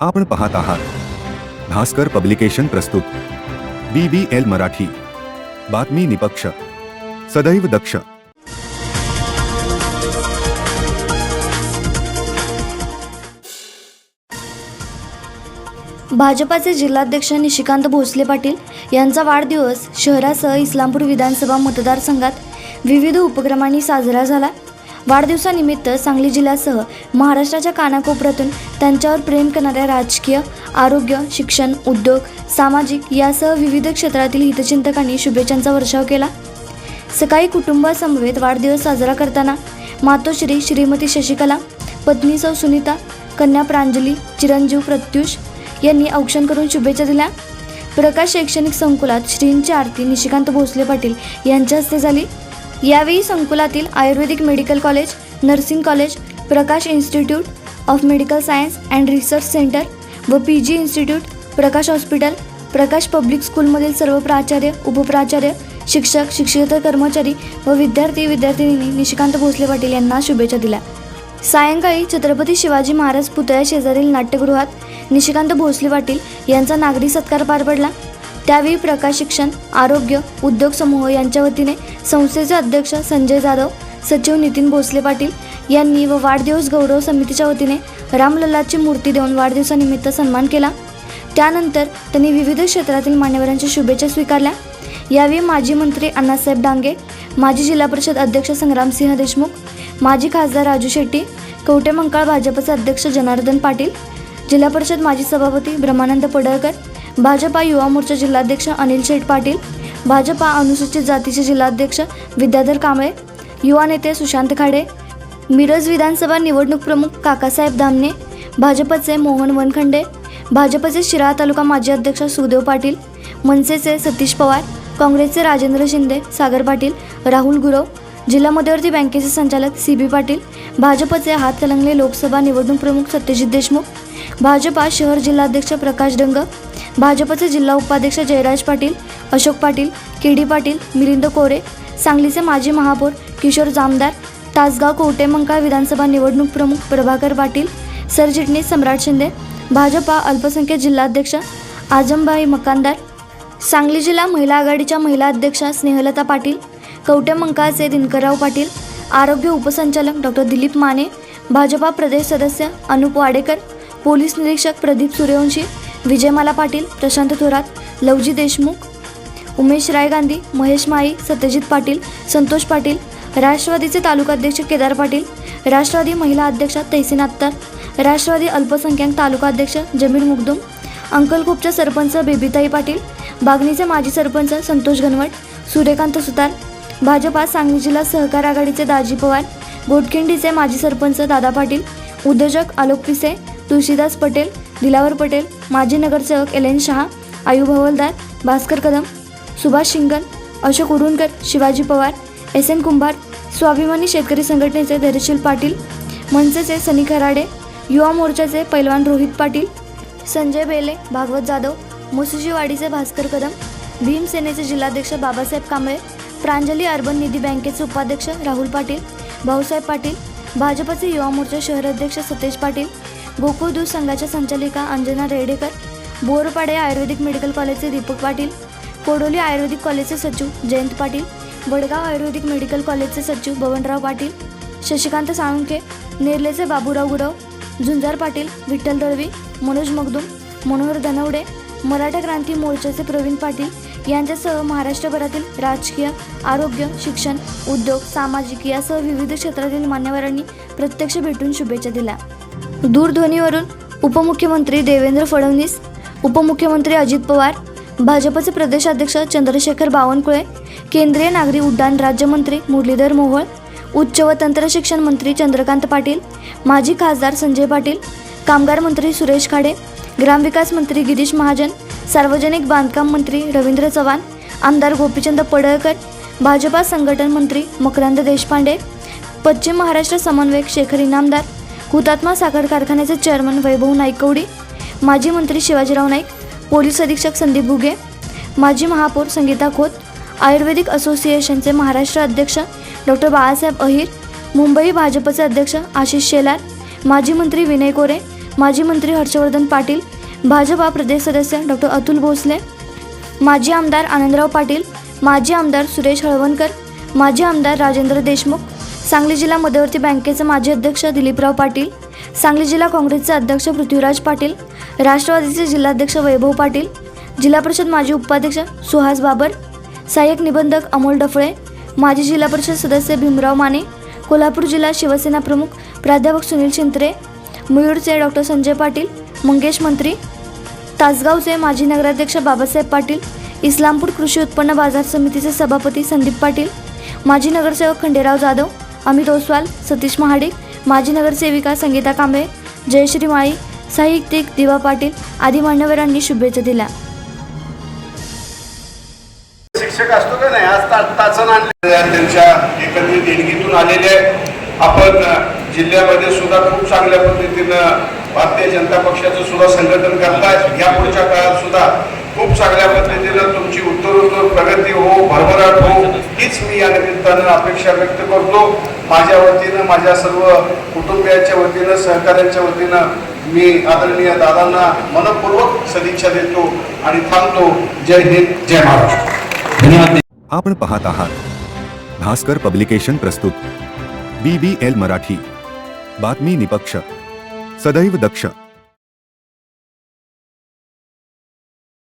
आपण पाहत आहात. भास्कर पब्लिकेशन प्रस्तुत. B B L Marathi. बातमी निपक्ष. सदैव दक्ष. भाजपाचे जिल्हाध्यक्ष निशिकांत भोसले पाटील यांचा वाढदिवस शहरासह इस्लामपूर विधानसभा मतदारसंघात विविध उपक्रमांनी साजरा झाला. वाढदिवसानिमित्त सांगली जिल्ह्यासह महाराष्ट्राच्या कानाकोपऱ्यातून त्यांच्यावर प्रेम करणाऱ्या राजकीय आरोग्य शिक्षण उद्योग सामाजिक यासह विविध क्षेत्रातील हितचिंतकांनी शुभेच्छांचा वर्षाव केला. सकाळी कुटुंबासमवेत वाढदिवस साजरा करताना मातोश्री श्रीमती शशिकला पत्नी सौ सुनीता कन्या प्रांजली चिरंजीव प्रत्युष यांनी औक्षण करून शुभेच्छा दिल्या. प्रकाश शैक्षणिक संकुलात श्रींची आरती निशिकांत भोसले पाटील यांच्या हस्ते झाली. यावेळी संकुलातील Ayurvedic medical college nursing college Prakash institute of medical science and research centre व P G institute Prakash hospital Prakash public स्कूलमधील सर्व प्राचार्य उपप्राचार्य शिक्षक शिक्षकेतर कर्मचारी व विद्यार्थी विद्यार्थिनींनी निशिकांत भोसले पाटील यांना शुभेच्छा दिल्या. सायंकाळी छत्रपती शिवाजी महाराज पुतळ्या शेजारील नाट्यगृहात निशिकांत भोसले पाटील यांचा नागरी सत्कार पार पडला. त्यावेळी प्रकाश शिक्षण आरोग्य उद्योग समूह यांच्या वतीने संस्थेचे अध्यक्ष संजय जाधव सचिव नितीन भोसले पाटील यांनी व वाढदिवस गौरव समितीच्या वतीने रामलल्लाची मूर्ती देऊन वाढदिवसानिमित्त सन्मान केला. त्यानंतर त्यांनी विविध क्षेत्रातील मान्यवरांच्या शुभेच्छा स्वीकारल्या. यावेळी माजी मंत्री अण्णासाहेब डांगे माजी जिल्हा परिषद अध्यक्ष संग्रामसिंह देशमुख माजी खासदार राजू शेट्टी कवटे मंकाळ भाजपचे अध्यक्ष जनार्दन पाटील जिल्हा परिषद माजी सभापती ब्रह्मानंद पडळकर भाजपा युवा मोर्चा जिल्हाध्यक्ष अनिल शेठ पाटील भाजपा अनुसूचित जातीचे जिल्हाध्यक्ष विद्याधर कांबळे युवा नेते सुशांत खाडे मिरज विधानसभा निवडणूक प्रमुख काकासाहेब दामणे भाजपचे मोहन वनखंडे भाजपचे शिराळा तालुका माजी अध्यक्ष सुदेव पाटील मनसेचे सतीश पवार काँग्रेसचे राजेंद्र शिंदे सागर पाटील राहुल गुरव जिल्हा मध्यवर्ती बँकेचे संचालक सी बी पाटील भाजपचे हातकलंगले लोकसभा निवडणूक प्रमुख सत्यजित देशमुख भाजपा शहर जिल्हाध्यक्ष प्रकाश डंग भाजपचे जिल्हा उपाध्यक्ष जयराज पाटील अशोक पाटील के डी पाटील मिलिंद कोरे सांगलीचे माजी महापौर किशोर जामदार तासगाव कवटेमंकाळ विधानसभा निवडणूक प्रमुख प्रभाकर पाटील सरचिटणीस सम्राट शिंदे भाजपा अल्पसंख्याक जिल्हाध्यक्ष आजमबाई मकानदार सांगली जिल्हा महिला आघाडीच्या महिला अध्यक्षा स्नेहलता पाटील कवटेमंकाळचे दिनकरराव पाटील आरोग्य उपसंचालक डॉक्टर दिलीप माने भाजपा प्रदेश सदस्य अनुप वाडेकर पोलीस निरीक्षक प्रदीप सूर्यवंशी विजयमाला पाटील प्रशांत थोरात लवजी देशमुख उमेश राय गांधी महेश माळी सत्यजित पाटील संतोष पाटील राष्ट्रवादीचे तालुकाध्यक्ष केदार पाटील राष्ट्रवादी महिला अध्यक्षा तैसीन अत्तर राष्ट्रवादी अल्पसंख्याक तालुका अध्यक्ष जमीर मुगदुम अंकलखोपच्या सरपंच बेबीताई पाटील बागणीचे माजी सरपंच संतोष घनवट सूर्यकांत सुतार भाजपा सांगली जिल्हा सहकार आघाडीचे दाजी पवार गोटखिंडीचे माजी सरपंच दादा पाटील उद्योजक आलोक पिसे तुळशीदास पटेल दिलावर पटेल माजी नगरसेवक एल एन शहा आयू हवलदार भास्कर कदम सुभाष शिंगन अशोक उरुणकर शिवाजी पवार एस एन कुंभार स्वाभिमानी शेतकरी संघटनेचे धैर्यशील पाटील मनसेचे सनी खराडे युवा मोर्चाचे पैलवान रोहित पाटील संजय बेले भागवत जाधव मुसुजीवाडीचे भास्कर कदम भीमसेनेचे जिल्हाध्यक्ष बाबासाहेब कांबळे प्रांजली अर्बन निधी बँकेचे उपाध्यक्ष राहुल पाटील भाऊसाहेब पाटील भाजपचे युवा मोर्चा शहराध्यक्ष सतेज पाटील गोकुळ दूध संघाच्या संचालिका अंजना रेडेकर बोरपाडे आयुर्वेदिक मेडिकल कॉलेजचे दीपक पाटील कोडोली आयुर्वेदिक कॉलेजचे सचिव जयंत पाटील वडगाव आयुर्वेदिक मेडिकल कॉलेजचे सचिव बवनराव पाटील शशिकांत साळुंखे नेर्लेचे बाबूराव गुरव झुंजार पाटील विठ्ठल दळवी मनोज मगदुम मनोहर धनवडे मराठा क्रांती मोर्चाचे प्रवीण पाटील यांच्यासह महाराष्ट्रभरातील राजकीय आरोग्य शिक्षण उद्योग सामाजिक यासह विविध क्षेत्रातील मान्यवरांनी प्रत्यक्ष भेटून शुभेच्छा दिल्या. दूरध्वनीवरून उपमुख्यमंत्री देवेंद्र फडणवीस उपमुख्यमंत्री अजित पवार भाजपचे प्रदेशाध्यक्ष चंद्रशेखर बावनकुळे केंद्रीय नागरी उड्डाण राज्यमंत्री मुरलीधर मोहोळ उच्च व तंत्रशिक्षण मंत्री चंद्रकांत पाटील माजी खासदार संजय पाटील कामगार मंत्री सुरेश खाडे ग्रामविकास मंत्री गिरीश महाजन सार्वजनिक बांधकाम मंत्री रवींद्र चव्हाण आमदार गोपीचंद पडळकर भाजपा संघटन मंत्री मकरंद देशपांडे पश्चिम महाराष्ट्र समन्वयक शेखर इनामदार हुतात्मा साखर कारखान्याचे चेअरमन वैभव नाईकवडी माजी मंत्री शिवाजीराव नाईक पोलीस अधीक्षक संदीप घुगे माजी महापौर संगीता खोत आयुर्वेदिक असोसिएशनचे महाराष्ट्र अध्यक्ष डॉक्टर बाळासाहेब अहिर मुंबई भाजपचे अध्यक्ष आशिष शेलार माजी मंत्री विनय कोरे माजी मंत्री हर्षवर्धन पाटील भाजपा प्रदेश सदस्य डॉक्टर अतुल भोसले माजी आमदार आनंदराव पाटील माजी आमदार सुरेश हळवणकर माजी आमदार राजेंद्र देशमुख सांगली जिल्हा मध्यवर्ती बँकेचे माजी अध्यक्ष दिलीपराव पाटील सांगली जिल्हा काँग्रेसचे अध्यक्ष पृथ्वीराज पाटील राष्ट्रवादीचे जिल्हाध्यक्ष वैभव पाटील जिल्हा परिषद माजी उपाध्यक्ष सुहास बाबर सहाय्यक निबंधक अमोल डफळे माजी जिल्हा परिषद सदस्य भीमराव माने कोल्हापूर जिल्हा शिवसेना प्रमुख प्राध्यापक सुनील शिंत्रे मयूरचे डॉक्टर संजय पाटील मंगेश मंत्री तासगावचे माजी नगराध्यक्ष बाबासाहेब पाटील इस्लामपूर कृषी उत्पन्न बाजार समितीचे सभापती संदीप पाटील माजी नगरसेवक खंडेराव जाधव अमित ओसवाल सतीश महाडिक माजी नगरसेविका संगीता कांबळे जयश्री माळी साहित्यिक दिवा पाटील आदी मान्यवरांनी शुभेच्छा दिल्या. शिक्षक असतो का नाही? आज ता- आणले. त्यांच्या एकत्रित देणगीतून आलेले आपण जिल्ह्यामध्ये सुद्धा खूप चांगल्या पद्धतीनं भारतीय जनता पक्षाचं सुद्धा संघटन करताय या पुढच्या काळात सुद्धा खूप चांगल्या पद्धतीनं तुमची उत्तरोत्तर प्रगती हो भरभराट हो हीच मी या निमित्तानं अपेक्षा व्यक्त करतो. माझ्या वतीनं माझ्या सर्व कुटुंबियांच्या वतीनं सहकाऱ्यांच्या वतीनं मी आदरणीय दादांना मनपूर्वक सदिच्छा देतो आणि थांबतो. जय हिंद जय महाराष्ट्र. आपण पाहत आहात भास्कर पब्लिकेशन प्रस्तुत. B B L Marathi. बातमी निपक्ष. सदैव दक्ष.